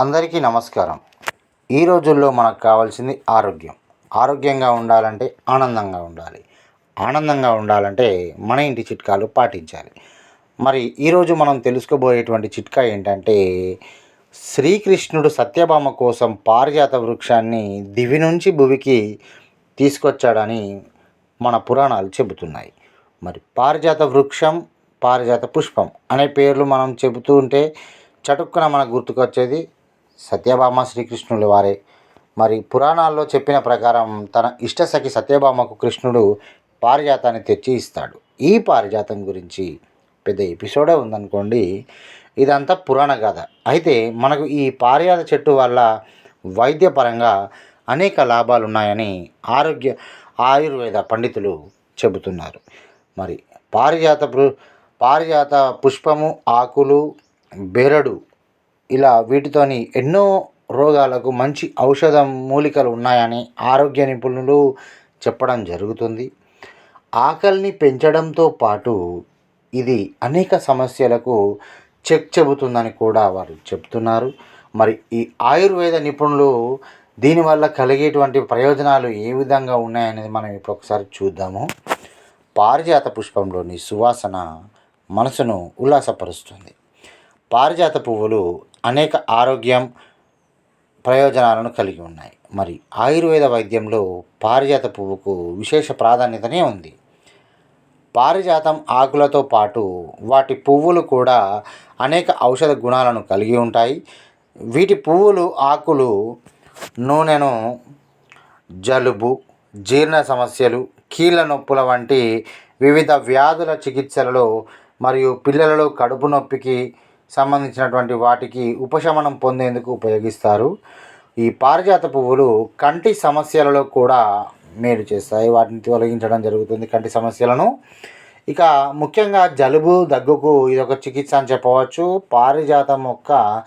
అందరికీ నమస్కారం. ఈ రోజుల్లో మనకు కావాల్సింది ఆరోగ్యం. ఆరోగ్యంగా ఉండాలంటే ఆనందంగా ఉండాలి. ఆనందంగా ఉండాలంటే మన ఇంటి చిట్కాలు పాటించాలి. మరి ఈరోజు మనం తెలుసుకోబోయేటువంటి చిట్కా ఏంటంటే శ్రీకృష్ణుడు సత్యభామ కోసం పారిజాత వృక్షాన్ని దివి నుంచి భువికి తీసుకొచ్చాడని మన పురాణాలు చెబుతున్నాయి. మరి పారిజాత వృక్షం పారిజాత పుష్పం అనే పేర్లు మనం చెబుతూ ఉంటే చటుక్కున మనకు గుర్తుకొచ్చేది సత్యభామ శ్రీకృష్ణుల వారే. మరి పురాణాల్లో చెప్పిన ప్రకారం తన ఇష్టసఖి సత్యభామకు కృష్ణుడు పారిజాతాన్ని తెచ్చి ఇస్తాడు ఈ పారిజాతం గురించి పెద్ద ఎపిసోడే ఉందనుకోండి. ఇదంతా పురాణ కథ అయితే మనకు ఈ పారిజాత చెట్టు వల్ల వైద్యపరంగా అనేక లాభాలు ఉన్నాయని ఆరోగ్య ఆయుర్వేద పండితులు చెబుతున్నారు. మరి పారిజాత పారిజాత పుష్పము ఆకులు బెరడు ఇలా వీటితోని ఎన్నో రోగాలకు మంచి ఔషధ మూలికలు ఉన్నాయని ఆరోగ్య నిపుణులు చెప్పడం జరుగుతుంది. ఆకలిని పెంచడంతో పాటు ఇది అనేక సమస్యలకు చెక్ చెబుతుందని కూడా వారు చెప్తున్నారు. మరి ఈ ఆయుర్వేద నిపుణులు దీనివల్ల కలిగేటువంటి ప్రయోజనాలు ఏ విధంగా ఉన్నాయనేది మనం ఇప్పుడు ఒకసారి చూద్దాము. పారిజాత పుష్పంలోని సువాసన మనసును ఉల్లాసపరుస్తుంది. పారిజాత పువ్వులు అనేక ఆరోగ్యం ప్రయోజనాలను కలిగి ఉన్నాయి. మరి ఆయుర్వేద వైద్యంలో పారిజాత పువ్వుకు విశేష ప్రాధాన్యతనే ఉంది. పారిజాతం ఆకులతో పాటు వాటి పువ్వులు కూడా అనేక ఔషధ గుణాలను కలిగి ఉంటాయి. వీటి పువ్వులు ఆకులు నూనెను జలుబు జీర్ణ సమస్యలు కీళ్ళ నొప్పుల వంటి వివిధ వ్యాధుల చికిత్సలలో మరియు పిల్లలలో కడుపు నొప్పికి సంబంధించినటువంటి వాటికి ఉపశమనం పొందేందుకు ఉపయోగిస్తారు. ఈ పారిజాత పువ్వులు కంటి సమస్యలలో కూడా మేలు చేస్తాయి. వాటిని తొలగించడం జరుగుతుంది కంటి సమస్యలను. ఇక ముఖ్యంగా జలుబు దగ్గుకు ఇది ఒక చికిత్స అని చెప్పవచ్చు. పారిజాత మొక్క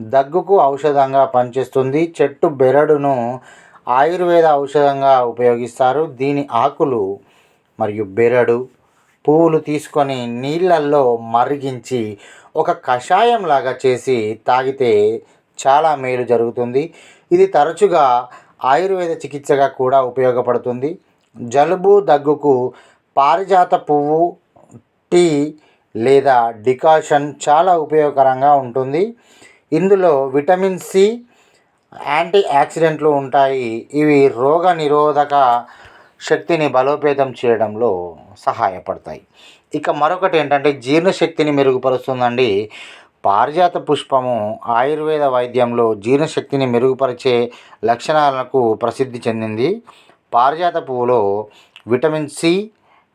దగ్గుకు ఔషధంగా పనిచేస్తుంది. చెట్టు బెరడును ఆయుర్వేద ఔషధంగా ఉపయోగిస్తారు. దీని ఆకులు మరియు బెరడు పువ్వులు తీసుకొని నీళ్ళల్లో మరిగించి ఒక కషాయం లాగా చేసి తాగితే చాలా మేలు జరుగుతుంది. ఇది తరచుగా ఆయుర్వేద చికిత్సగా కూడా ఉపయోగపడుతుంది. జలుబు దగ్గుకు పారిజాత పువ్వు టీ లేదా డికాషన్ చాలా ఉపయోగకరంగా ఉంటుంది. ఇందులో విటమిన్ సి యాంటీ ఆక్సిడెంట్లు ఉంటాయి. ఇవి రోగ నిరోధక శక్తిని బలోపేతం చేయడంలో సహాయపడతాయి. ఇక మరొకటి ఏంటంటే జీర్ణశక్తిని మెరుగుపరుస్తుందండి. పారిజాత పుష్పము ఆయుర్వేద వైద్యంలో జీర్ణశక్తిని మెరుగుపరిచే లక్షణాలకు ప్రసిద్ధి చెందింది. పారిజాత పువ్వులో విటమిన్ సి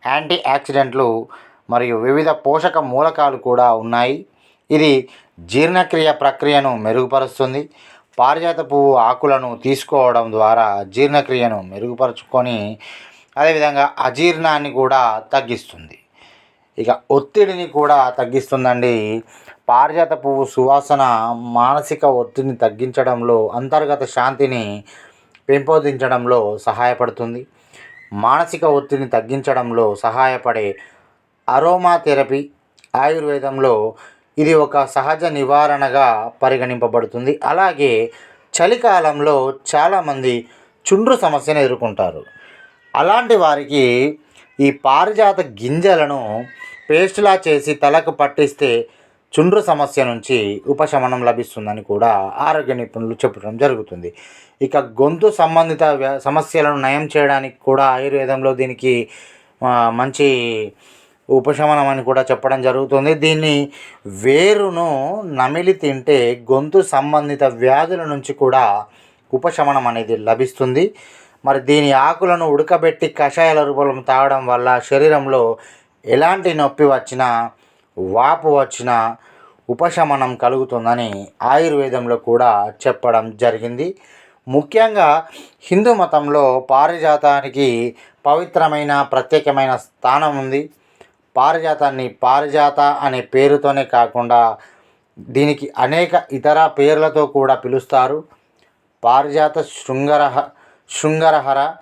యాంటీ ఆక్సిడెంట్లు మరియు వివిధ పోషక మూలకాలు కూడా ఉన్నాయి. ఇది జీర్ణక్రియ ప్రక్రియను మెరుగుపరుస్తుంది. పారిజాత పువ్వు ఆకులను తీసుకోవడం ద్వారా జీర్ణక్రియను మెరుగుపరుచుకొని అదేవిధంగా అజీర్ణాన్ని కూడా తగ్గిస్తుంది. ఇక ఒత్తిడిని కూడా తగ్గిస్తుందండి. పారిజాత పువ్వు సువాసన మానసిక ఒత్తిడిని తగ్గించడంలో అంతర్గత శాంతిని పెంపొందించడంలో సహాయపడుతుంది. మానసిక ఒత్తిడిని తగ్గించడంలో సహాయపడే అరోమా థెరపీ ఆయుర్వేదంలో ఇది ఒక సహజ నివారణగా పరిగణింపబడుతుంది. అలాగే చలికాలంలో చాలామంది చుండ్రు సమస్యను ఎదుర్కొంటారు. అలాంటి వారికి ఈ పారిజాత గింజలను పేస్ట్లా చేసి తలకు పట్టిస్తే చుండ్రు సమస్య నుంచి ఉపశమనం లభిస్తుందని కూడా ఆరోగ్య నిపుణులు చెప్పడం జరుగుతుంది. ఇక గొంతు సంబంధిత సమస్యలను నయం చేయడానికి కూడా ఆయుర్వేదంలో దీనికి మంచి ఉపశమనం అని కూడా చెప్పడం జరుగుతుంది. దీన్ని వేరును నమిలి తింటే గొంతు సంబంధిత వ్యాధుల నుంచి కూడా ఉపశమనం అనేది లభిస్తుంది. మరి దీని ఆకులను ఉడకబెట్టి కషాయాల రూపంలో తాగడం వల్ల శరీరంలో ఎలాంటి నొప్పి వచ్చినా వాపు వచ్చినా ఉపశమనం కలుగుతుందని ఆయుర్వేదంలో కూడా చెప్పడం జరిగింది. ముఖ్యంగా హిందూ మతంలో పారిజాతానికి పవిత్రమైన ప్రత్యేకమైన స్థానం ఉంది. పారిజాతాన్ని పారిజాత అనే పేరుతోనే కాకుండా దీనికి అనేక ఇతర పేర్లతో కూడా పిలుస్తారు. పారిజాత శృంగర శృంగరహర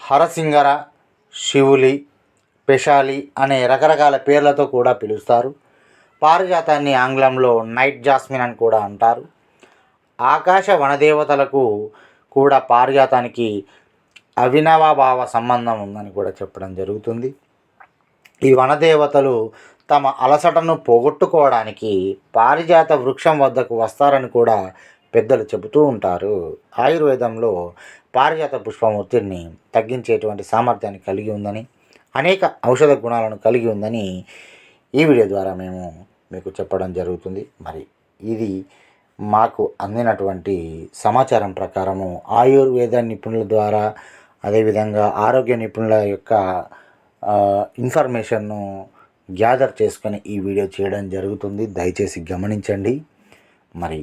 హరసింగర శివులి పెషాలి అనే రకరకాల పేర్లతో కూడా పిలుస్తారు. పారిజాతాన్ని ఆంగ్లంలో నైట్ జాస్మిన్ అని కూడా అంటారు. ఆకాశ వనదేవతలకు కూడా పారిజాతానికి అవినవభావ సంబంధం ఉందని కూడా చెప్పడం జరుగుతుంది. ఈ వనదేవతలు తమ అలసటను పోగొట్టుకోవడానికి పారిజాత వృక్షం వద్దకు వస్తారని కూడా పెద్దలు చెబుతూ ఉంటారు. ఆయుర్వేదంలో పారిజాత పుష్పమూర్తిని తగ్గించేటువంటి సామర్థ్యాన్ని కలిగి ఉందని అనేక ఔషధ గుణాలను కలిగి ఉందని ఈ వీడియో ద్వారా మేము మీకు చెప్పడం జరుగుతుంది. మరి ఇది మాకు అందినటువంటి సమాచారం ప్రకారము ఆయుర్వేద నిపుణుల ద్వారా అదేవిధంగా ఆరోగ్య నిపుణుల యొక్క ఇన్ఫర్మేషన్ను గ్యాదర్ చేసుకొని ఈ వీడియో చేయడం జరుగుతుంది. దయచేసి గమనించండి. మరి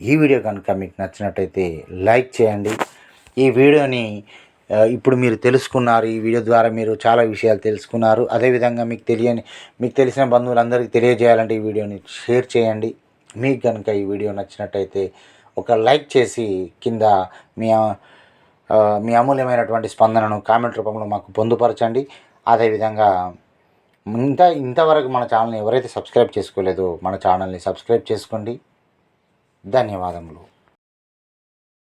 ఈ వీడియో కనుక మీకు నచ్చినట్టయితే లైక్ చేయండి. ఈ వీడియోని ఇప్పుడు మీరు తెలుసుకున్నారు ఈ వీడియో ద్వారా మీరు చాలా విషయాలు తెలుసుకున్నారు. అదేవిధంగా మీకు తెలియని మీకు తెలిసిన బంధువులందరికీ తెలియజేయాలంటే ఈ వీడియోని షేర్ చేయండి. మీకు కనుక ఈ వీడియో నచ్చినట్టయితే ఒక లైక్ చేసి కింద మీ మీ అమూల్యమైనటువంటి స్పందనను కామెంట్ రూపంలో మాకు పొందుపరచండి. అదేవిధంగా ఇంత ఇంతవరకు మన ఛానల్ని ఎవరైతే సబ్స్క్రైబ్ చేసుకోలేదో మన ఛానల్ని సబ్స్క్రైబ్ చేసుకోండి. ధన్యవాదములు.